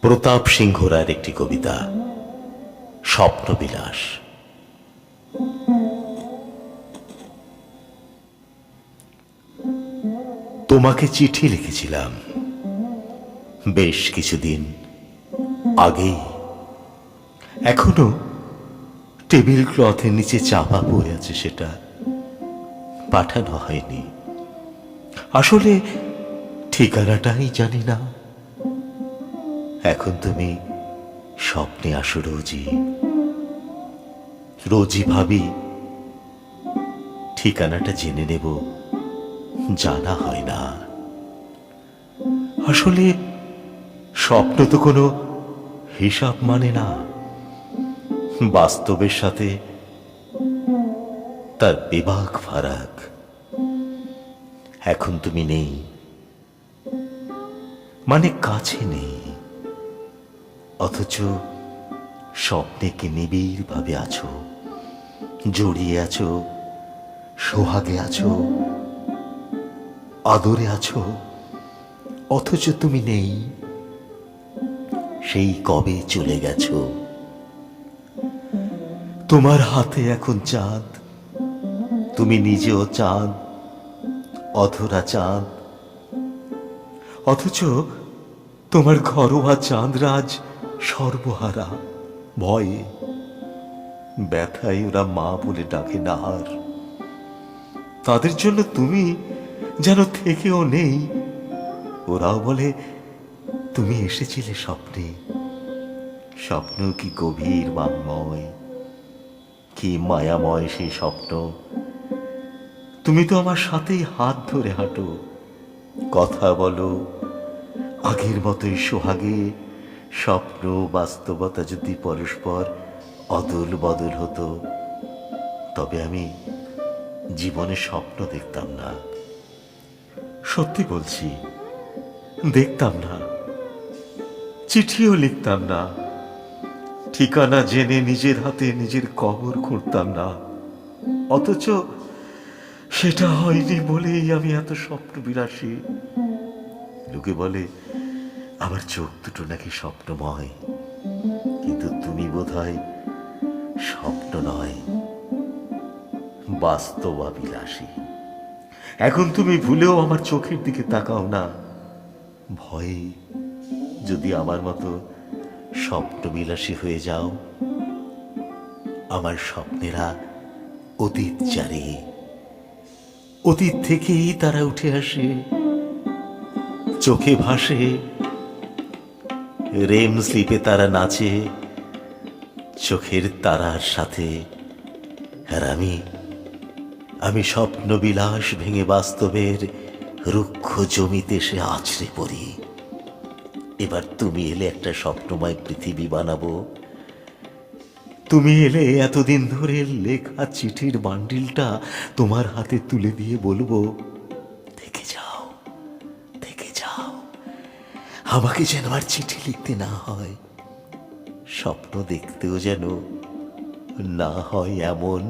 প্রতাপ সিংহ রায়ের একটি কবিতা, স্বপ্নবিলাস। তোমাকে চিঠি লিখেছিলাম বেশ কিছুদিন আগেই। এখনও টেবিল ক্লথের নিচে চাপা পড়ে আছে সেটা পাঠানো হয়নি। আসলে ঠিকানাটাই জানি না। এখন তুমি স্বপ্নে আসো রোজই রোজই ভাবি, ঠিকানাটা জেনে নেব। জানা হয় না। আসলে স্বপ্ন তো কোনো হিসাব মানে না। বাস্তবের সাথে তার বিভাগ ফারাক। এখন তুমি নেই। মানে কাছে নেই। অথচ স্বপ্নে কি নিবিড় ভাবে আছো? জড়িয়ে আছো? সোহাগে আছো? আদরে আছো? অথচ তুমি নেই। সেই কবে চলে গেছ? তোমার হাতে এখন চাঁদ। তুমি নিজেও চাঁদ, অধরা চাঁদ। অথচ তোমার ঘরোয়া চাঁদরাজ সর্বহারা। ভয়ে, ব্যথায় ওরা মা বলে ডাকে না আর তাদের জন্য তুমি যেন থেকেও নেই, ওরাও বলে, তুমি এসেছিলে স্বপ্নে। স্বপ্ন কি গভীর বাংময়? কি মায়াময় সেই স্বপ্ন? তুমি তো আমার সাথেই হাত ধরে হাঁটো। কথা বলো। আগের মতোই সোহাগে স্বপ্ন, বাস্তবতা যদি পরস্পর অদল বদল হতো, তবে আমি জীবনে স্বপ্ন দেখতাম না। সত্যি বলছি, দেখতাম না। চিঠিও লিখতাম না। ঠিকানা জেনে নিজের হাতে নিজের কবর খুঁড়তাম না। অথচ সেটা হয়নি বলেই আমি এত স্বপ্ন বিলাসী। লোকে বলে, আমার চোখ দুটো নাকি স্বপ্নময়। কিন্তু তুমি বোধ হয় স্বপ্ন নয় বাস্তব বাস্তবাবিলাসী এখন তুমি ভুলেও আমার চোখের দিকে তাকাও না। ভয়ে যদি আমার মতো স্বপ্নবিলাসী হয়ে যাও, আমার স্বপ্নেরা অতীত জারে অতীত থেকেই তারা উঠে আসে। চোখে ভাসে। রেম স্লিপে তারা নাচে। চোখের তারার সাথে। আর আমি আমি স্বপ্ন বিলাস ভেঙে বাস্তবের রুক্ষ জমিতে সে আছড়ে পড়ি। এবার তুমি এলে একটা স্বপ্নময় পৃথিবী বানাবো। তুমি এলে এতদিন ধরে লেখা চিঠির বান্ডিলটা তোমার হাতে তুলে দিয়ে বলব থেকে যাও থেকে যাও, আমাকে যেন আর চিঠি লিখতে না হয়। স্বপ্ন দেখতেও যেন না হয় এমন।